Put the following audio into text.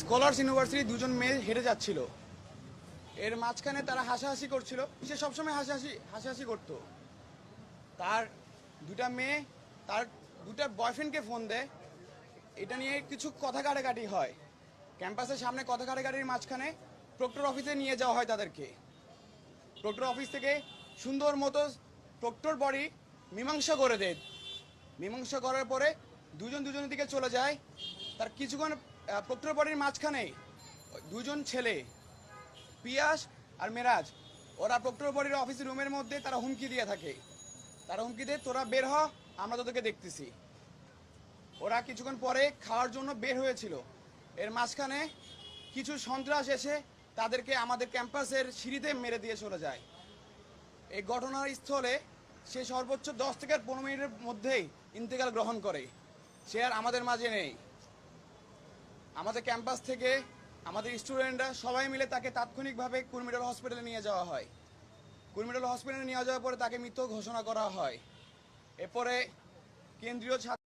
Scholars university দুজন মেয়ে হেঁটে যাচ্ছিল। এর মাঝখানে তারা হাসাহাসি করছিল। সে সবসময় হাসাহাসি হাসাহাসি করতো। তার দুটা মেয়ে, তার দুটা বয়ফ্রেন্ডকে ফোন দেয়। এটা নিয়ে কিছু কথা কাটাকাটি হয়। ক্যাম্পাসের সামনে কথা কাটাকাটির মাঝখানে প্রক্টর অফিসে নিয়ে যাওয়া হয় তাদেরকে। প্রক্টর অফিস থেকে সুন্দর মতো প্রক্টর বডি মীমাংসা করে দেয়। মীমাংসা করার পরে দুজন দুজনের দিকে চলে যায়। তার কিছুক্ষণ আহ, মাঝখানে দুজন ছেলে পিয়াস আর মেরাজ। ওরা প্রক্টর বডির অফিস রুমের মধ্যে তারা হুমকি দিয়ে থাকে। তারা হুমকি দিয়ে তোরা বের হ আমরা তোদেরকে দেখতেছি। ওরা কিছুক্ষণ পরে খাওয়ার জন্য বের হয়েছিল। এর মাঝখানে কিছু সন্ত্রাস এসে তাদেরকে আমাদের ক্যাম্পাসের সিঁড়িতে মেরে দিয়ে চলে যায়। এই ঘটনার স্থলে সে সর্বোচ্চ দশ থেকে পনেরো মিনিটের মধ্যেই ইন্তেকাল গ্রহণ করে। সে আর আমাদের মাঝে নেই। আমাদের ক্যাম্পাস থেকে আমাদের স্টুডেন্টরা সবাই মিলে তাকে তাৎক্ষণিকভাবে কুর্মিডল হসপিটালে নিয়ে যাওয়া হয়। কুর্মিডল হসপিটালে নিয়ে যাওয়ার পরে তাকে মৃত ঘোষণা করা হয়। এরপরে কেন্দ্রীয়